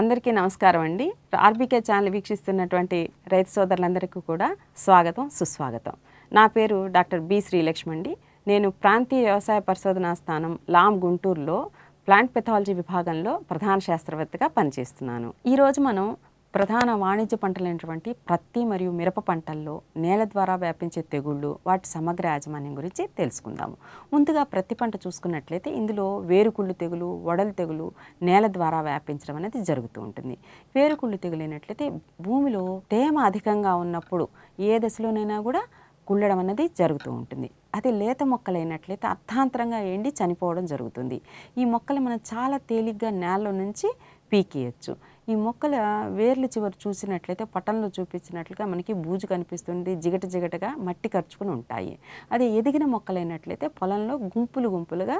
అందరికీ నమస్కారం అండి. ఆర్బీకే ఛానల్ వీక్షిస్తున్నటువంటి రైతు సోదరులందరికీ కూడా స్వాగతం సుస్వాగతం. నా పేరు డాక్టర్ బి శ్రీలక్ష్మి అండి నేను ప్రాంతీయ వ్యవసాయ పరిశోధనా స్థానం లామ్ గుంటూరులో ప్లాంట్ పెథాలజీ విభాగంలో ప్రధాన శాస్త్రవేత్తగా పనిచేస్తున్నాను. ఈరోజు మనం ప్రధాన వాణిజ్య పంటలైనటువంటి ప్రత్తి మరియు మిరప పంటల్లో నేల ద్వారా వ్యాపించే తెగుళ్ళు వాటి సమగ్ర యాజమాన్యం గురించి తెలుసుకుందాము. ముందుగా ప్రతి పంట చూసుకున్నట్లయితే ఇందులో వేరుకుళ్ళు తెగులు వడలు తెగులు నేల ద్వారా వ్యాపించడం అనేది జరుగుతూ ఉంటుంది. వేరుకుళ్ళు తెగులు అయినట్లయితే భూమిలో తేమ అధికంగా ఉన్నప్పుడు ఏ దశలోనైనా కూడా కుళ్ళడం అనేది జరుగుతూ ఉంటుంది. అది లేత మొక్కలైనట్లయితే అర్థాంతరంగా ఎండి చనిపోవడం జరుగుతుంది. ఈ మొక్కలు మనం చాలా తేలిగ్గా నేలలో నుంచి పీకేయచ్చు. ఈ మొక్కల వేర్ల చివరి చూసినట్లయితే పటంలో చూపించినట్లుగా మనకి బూజు కనిపిస్తుంది. జిగట జిగటగా మట్టి ఖర్చుకుని ఉంటాయి. అది ఎదిగిన మొక్కలైనట్లయితే పొలంలో గుంపులు గుంపులుగా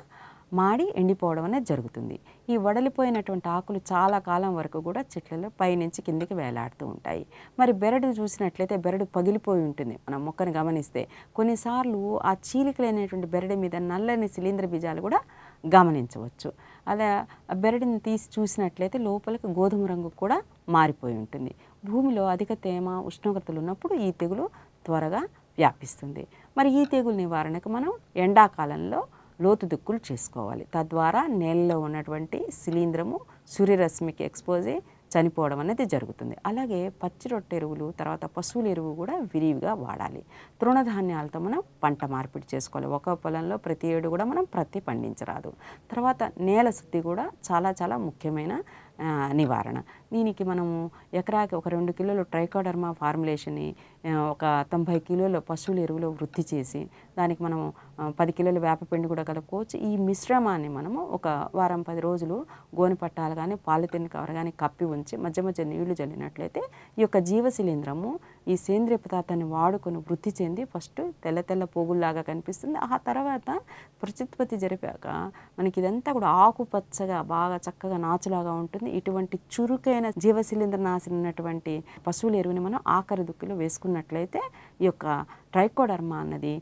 మాడి ఎండిపోవడం అనేది జరుగుతుంది. ఈ వడలిపోయినటువంటి ఆకులు చాలా కాలం వరకు కూడా చెట్లలో పైనుంచి కిందికి వేలాడుతూ ఉంటాయి. మరి బెరడు చూసినట్లయితే బెరడు పగిలిపోయి ఉంటుంది. మనం మొక్కను గమనిస్తే కొన్నిసార్లు ఆ చీలికలైనటువంటి బెరడు మీద నల్లని శిలీంద్ర బీజాలు కూడా గమనించవచ్చు. అలా బెరడిని బెరడుని తీసి చూసినట్లయితే లోపలికి గోధుమ రంగు కూడా మారిపోయి ఉంటుంది. భూమిలో అధిక తేమ ఉష్ణోగ్రతలు ఉన్నప్పుడు ఈ తెగులు త్వరగా వ్యాపిస్తుంది. మరి ఈ తెగులు నివారణకు మనం ఎండాకాలంలో లోతు దిక్కులు చేసుకోవాలి. తద్వారా నేలలో ఉన్నటువంటి శిలీంధ్రము సూర్యరశ్మికి ఎక్స్పోజ్ అయ్యి చనిపోవడం అనేది జరుగుతుంది. అలాగే పచ్చి రొట్టె ఎరువులు తర్వాత పశువుల ఎరువు కూడా విరివిగా వాడాలి. తృణధాన్యాలతో మనం పంట మార్పిడి చేసుకోవాలి. ఒక పొలంలో ప్రతి ఏడు కూడా మనం ప్రతి పండించరాదు. తర్వాత నేల శుద్ధి కూడా చాలా చాలా ముఖ్యమైన నివారణ. దీనికి మనము ఎకరాకి ఒక రెండు కిలోలు ట్రైకోడర్మా ఫార్ములేషన్ని ఒక తొంభై కిలోల పశువుల ఎరువులు వృద్ధి చేసి దానికి మనము పది కిలోల వేపపిండి కూడా కలుపుకోవచ్చు. ఈ మిశ్రమాన్ని మనము ఒక వారం పది రోజులు గోనె పట్టాలు కానీ పాలిథిన్ కవర్ కానీ కప్పి ఉంచి మధ్య మధ్య నీళ్ళు చల్లినట్లయితే ఈ యొక్క జీవశిలీంద్రము ఈ సేంద్రియ పదార్థాన్ని వాడుకొని వృద్ధి చెంది ఫస్ట్ తెల్ల తెల్ల పోగుల్లాగా కనిపిస్తుంది. ఆ తర్వాత ప్రత్యుత్పత్తి జరిపాక మనకి ఇదంతా కూడా ఆకుపచ్చగా బాగా చక్కగా నాచులాగా ఉంటుంది. ఇటువంటి చురుకైన జీవశిలీంద్ర నాశనటువంటి పశువుల ఎరువుని మనం ఆఖరి దుక్కిలో వేసుకున్నట్లయితే ఈ యొక్క ట్రైకోడర్మా అన్నది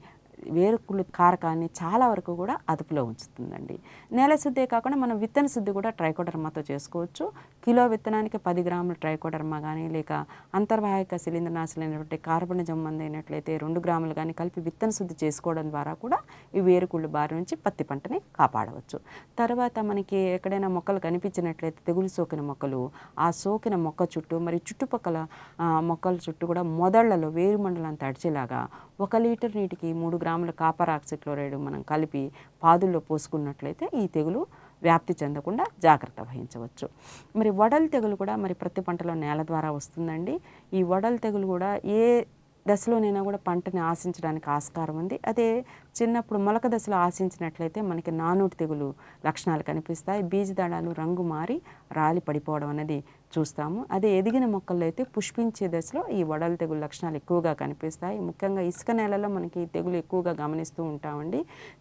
వేరుకులు కారకాన్ని చాలా వరకు కూడా అదుపులో ఉంచుతుందండి. నేల శుద్ధే కాకుండా మనం విత్తన శుద్ధి కూడా ట్రైకోడర్మాతో చేసుకోవచ్చు. కిలో విత్తనానికి పది గ్రాముల ట్రైకోడర్మా కానీ లేక అంతర్వాహిక శిలీంద్రనాశనైనటువంటి కార్బనిజం జమ్మంది అయినట్లయితే రెండు గ్రాములు కానీ కలిపి విత్తన శుద్ధి చేసుకోవడం ద్వారా కూడా ఈ వేరుకుళ్ళు బారి నుంచి పత్తి పంటని కాపాడవచ్చు. తర్వాత మనకి ఎక్కడైనా మొక్కలు కనిపించినట్లయితే తెగులు సోకిన మొక్కలు ఆ సోకిన మొక్క చుట్టూ మరి చుట్టుపక్కల మొక్కల చుట్టూ కూడా మొదళ్ళలో వేరు మండలం తడిచేలాగా ఒక లీటర్ నీటికి మూడు గ్రాములు కాపర్ ఆక్సిక్లోరైడ్ మనం కలిపి పాదుల్లో పోసుకున్నట్లయితే ఈ తెగులు వ్యాప్తి చెందకుండా జాగ్రత్త వహించవచ్చు. మరి వడలు తెగులు కూడా మరి ప్రతి పంటలో నేల ద్వారా వస్తుందండి. ఈ వడలు తెగులు కూడా ఏ దశలోనైనా కూడా పంటని ఆశించడానికి ఆస్కారం ఉంది. అదే చిన్నప్పుడు మొలక దశలో ఆశించినట్లయితే మనకి నానోటి తెగులు లక్షణాలు కనిపిస్తాయి. బీజదళాలు రంగు మారి రాలి పడిపోవడం అనేది చూస్తాము. అదే ఎదిగిన మొక్కల్లో అయితే పుష్పించే దశలో ఈ వడల తెగులు లక్షణాలు ఎక్కువగా కనిపిస్తాయి. ముఖ్యంగా ఇసుక నేలలో మనకి ఈ తెగులు ఎక్కువగా గమనిస్తూ ఉంటామండి.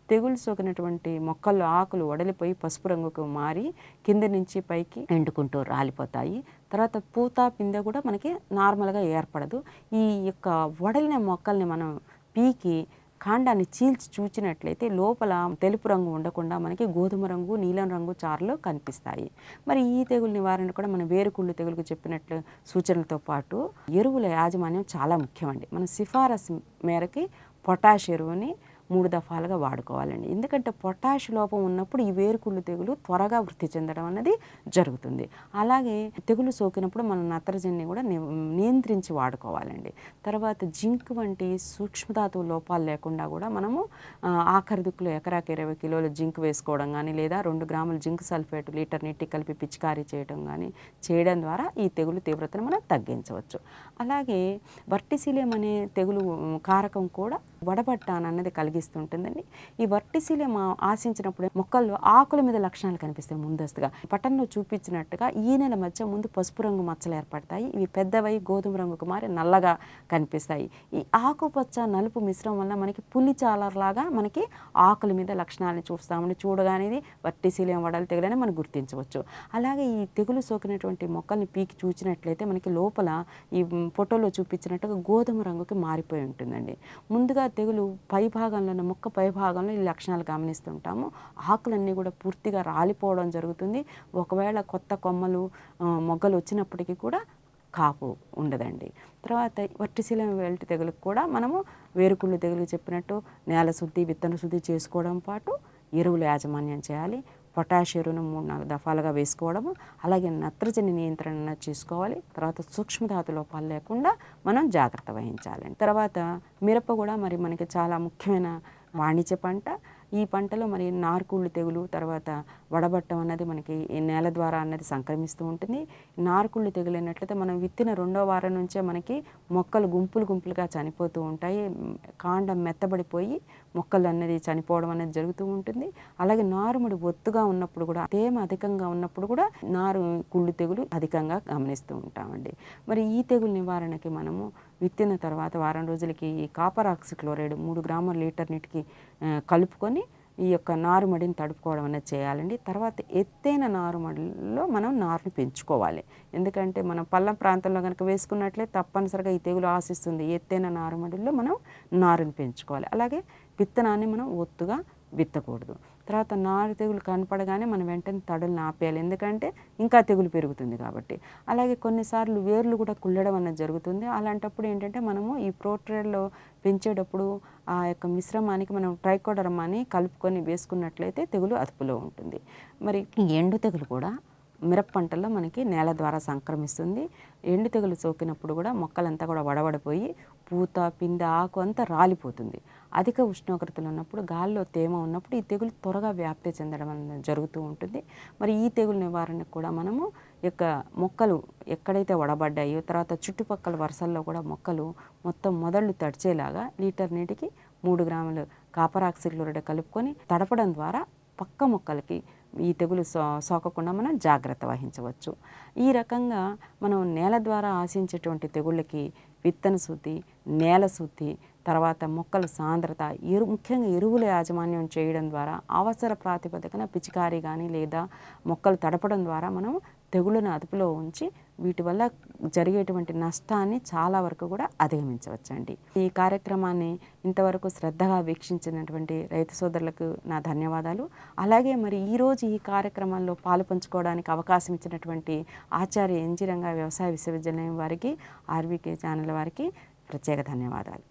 తెగులు సోకినటువంటి మొక్కల్లో ఆకులు వడలిపోయి పసుపు రంగుకు మారి కింద నుంచి పైకి ఎండుకుంటూ రాలిపోతాయి. తర్వాత పూత పిందె కూడా మనకి నార్మల్గా ఏర్పడదు. ఈ యొక్క వడలిన మొక్కల్ని మనం పీకి కాండాన్ని చీల్చి చూచినట్లయితే లోపల తెలుపు రంగు ఉండకుండా మనకి గోధుమ రంగు నీలం రంగు చారులు కనిపిస్తాయి. మరి ఈ తెగులు నివారణ కూడా మనం వేరుకుళ్ళు తెగులకు చెప్పినట్లు సూచనలతో పాటు ఎరువుల యాజమాన్యం చాలా ముఖ్యమండి. మన సిఫారసు మేరకి పొటాష్ ఎరువుని మూడు దఫాలుగా వాడుకోవాలండి. ఎందుకంటే పొటాష్ లోపం ఉన్నప్పుడు ఈ వేరుకుళ్ళు తెగులు త్వరగా వృద్ధి చెందడం అనేది జరుగుతుంది. అలాగే తెగులు సోకినప్పుడు మనం నత్రజనిని కూడా ని- నియంత్రించి వాడుకోవాలండి. తర్వాత జింక్ వంటి సూక్ష్మధాతువు లోపాలు లేకుండా కూడా మనము ఆఖరి దుక్కులు ఎకరాకి ఇరవై కిలోల జింక్ వేసుకోవడం కానీ లేదా రెండు గ్రాముల జింక్ సల్ఫేట్ లీటర్ నీటి కలిపి పిచికారీ చేయడం కానీ చేయడం ద్వారా ఈ తెగులు తీవ్రతను మనం తగ్గించవచ్చు. అలాగే వర్టిసిలియం అనే తెగులు కారకం కూడా వడబట్టాన అన్నది కలిగిస్తుంటుందండి. ఈ వర్టిసిలియం ఆ- ఆశించినప్పుడు మొక్కల్లో ఆకుల మీద లక్షణాలు కనిపిస్తాయి ముందస్తుగా. పట్టణంలో చూపించినట్టుగా ఈ నెల మధ్య ముందు పసుపు రంగు మచ్చలు ఏర్పడతాయి. ఇవి పెద్దవై గోధుమ రంగుకు మారి నల్లగా కనిపిస్తాయి. ఈ ఆకుపచ్చ నలుపు మిశ్రమం వల్ల మనకి పులి చాలర్లాగా మనకి ఆకుల మీద లక్షణాలను చూస్తామని చూడగానేది వర్టిసిలియం వడలు తెగులని మనం గుర్తించవచ్చు. అలాగే ఈ తెగులు సోకినటువంటి మొక్కల్ని పీకి చూచినట్లయితే మనకి లోపల ఈ ఫోటోలో చూపించినట్టుగా గోధుమ రంగుకి మారిపోయి ఉంటుందండి. ముందుగా తెగులు పై భాగంలో మొక్క పై భాగంలో ఈ లక్షణాలు గమనిస్తుంటాము. ఆకులన్నీ కూడా పూర్తిగా రాలిపోవడం జరుగుతుంది. ఒకవేళ కొత్త కొమ్మలు మొగ్గలు వచ్చినప్పటికీ కూడా కాపు ఉండదండి. తర్వాత వర్టిశీలం వెల్టి తెగులకు కూడా మనము వేరుకుళ్ళు తెగులు చెప్పినట్టు నేల శుద్ధి విత్తన శుద్ధి చేసుకోవడం పాటు ఎరువులు యాజమాన్యం చేయాలి. పొటాష్ ఎరువును మూడు నాలుగు దఫాలుగా వేసుకోవడము అలాగే నత్రజని నియంత్రణ చేసుకోవాలి. తర్వాత సూక్ష్మధాతు లోపాలు లేకుండా మనం జాగ్రత్త వహించాలండి తర్వాత మిరప కూడా మరి మనకి చాలా ముఖ్యమైన వాణిజ్య పంట. ఈ పంటలో మరి నారుకుళ్ళు తెగులు తర్వాత వడబట్టం అన్నది మనకి నేల ద్వారా అన్నది సంక్రమిస్తూ ఉంటుంది. నారుకుళ్ళు తెగులు అయినట్లయితే మనం విత్తిన రెండో వారం నుంచే మనకి మొక్కలు గుంపులు గుంపులుగా చనిపోతూ ఉంటాయి. కాండం మెత్తబడిపోయి మొక్కలు అనేది చనిపోవడం అనేది జరుగుతూ ఉంటుంది. అలాగే నారుముడి ఒత్తుగా ఉన్నప్పుడు కూడా తేమ అధికంగా ఉన్నప్పుడు కూడా నారు కుళ్ళు తెగులు అధికంగా గమనిస్తూ ఉంటామండి. మరి ఈ తెగులు నివారణకి మనము విత్తిన తర్వాత వారం రోజులకి ఈ కాపర్ ఆక్సిక్లోరైడ్ మూడు గ్రాముల లీటర్ నీటికి కలుపుకొని ఈ యొక్క నారుమడిని తడుపుకోవడం అనేది చేయాలండి. తర్వాత ఎత్తైన నారుమడిలో మనం నారుని పెంచుకోవాలి. ఎందుకంటే మనం పల్లం ప్రాంతంలో కనుక వేసుకున్నట్లే తప్పనిసరిగా ఈ తెగులు ఆశిస్తుంది. ఎత్తైన నారుమడిలో మనం నారుని పెంచుకోవాలి. అలాగే విత్తనాన్ని మనం ఒత్తుగా విత్తకూడదు. తర్వాత నారు తెగులు కనపడగానే మనం వెంటనే తడులను ఆపేయాలి. ఎందుకంటే ఇంకా తెగులు పెరుగుతుంది కాబట్టి. అలాగే కొన్నిసార్లు వేర్లు కూడా కుళ్ళడం అనేది జరుగుతుంది. అలాంటప్పుడు ఏంటంటే మనము ఈ ప్రోట్రేడ్లో పెంచేటప్పుడు ఆ యొక్క మిశ్రమానికి మనం ట్రైకోడర్మాని కలుపుకొని వేసుకున్నట్లయితే తెగులు అదుపులో ఉంటుంది. మరి ఈ ఎండు తెగులు కూడా మిరప పంటల్లో మనకి నేల ద్వారా సంక్రమిస్తుంది. ఎండు తెగులు సోకినప్పుడు కూడా మొక్కలంతా కూడా వడవడిపోయి పూత పిందె ఆకు అంతా రాలిపోతుంది. అధిక ఉష్ణోగ్రతలు ఉన్నప్పుడు గాల్లో తేమ ఉన్నప్పుడు ఈ తెగులు త్వరగా వ్యాప్తి చెందడం అనేది జరుగుతూ ఉంటుంది. మరి ఈ తెగులు నివారణకు కూడా మనము యొక్క మొక్కలు ఎక్కడైతే వడబడ్డాయో తర్వాత చుట్టుపక్కల వరుసల్లో కూడా మొక్కలు మొత్తం మొదళ్ళు తడిచేలాగా లీటర్ నీటికి మూడు గ్రాములు కాపర్ ఆక్సిక్లోరైడ్ కలుపుకొని తడపడం ద్వారా పక్క మొక్కలకి ఈ తెగులు సో సోకకుండా మనం జాగ్రత్త వహించవచ్చు. ఈ రకంగా మనం నేల ద్వారా ఆశించేటువంటి తెగుళ్ళకి విత్తన శుద్ధి నేల శుద్ధి తర్వాత మొక్కల సాంద్రత ఎరు ముఖ్యంగా ఎరువుల యాజమాన్యం చేయడం ద్వారా అవసర ప్రాతిపదికన పిచికారీ కానీ లేదా మొక్కలు తడపడం ద్వారా మనం తెగుళ్ళను అదుపులో ఉంచి వీటి వల్ల జరిగేటువంటి నష్టాన్ని చాలా వరకు కూడా అధిగమించవచ్చండి. ఈ కార్యక్రమాన్ని ఇంతవరకు శ్రద్ధగా వీక్షించినటువంటి రైతు సోదరులకు నా ధన్యవాదాలు. అలాగే మరి ఈరోజు ఈ కార్యక్రమంలో పాలు పంచుకోవడానికి అవకాశం ఇచ్చినటువంటి ఆచార్య ఎన్జి రంగా వ్యవసాయ విశ్వవిద్యాలయం వారికి ఆర్వీకే ఛానల్ వారికి ప్రత్యేక ధన్యవాదాలు.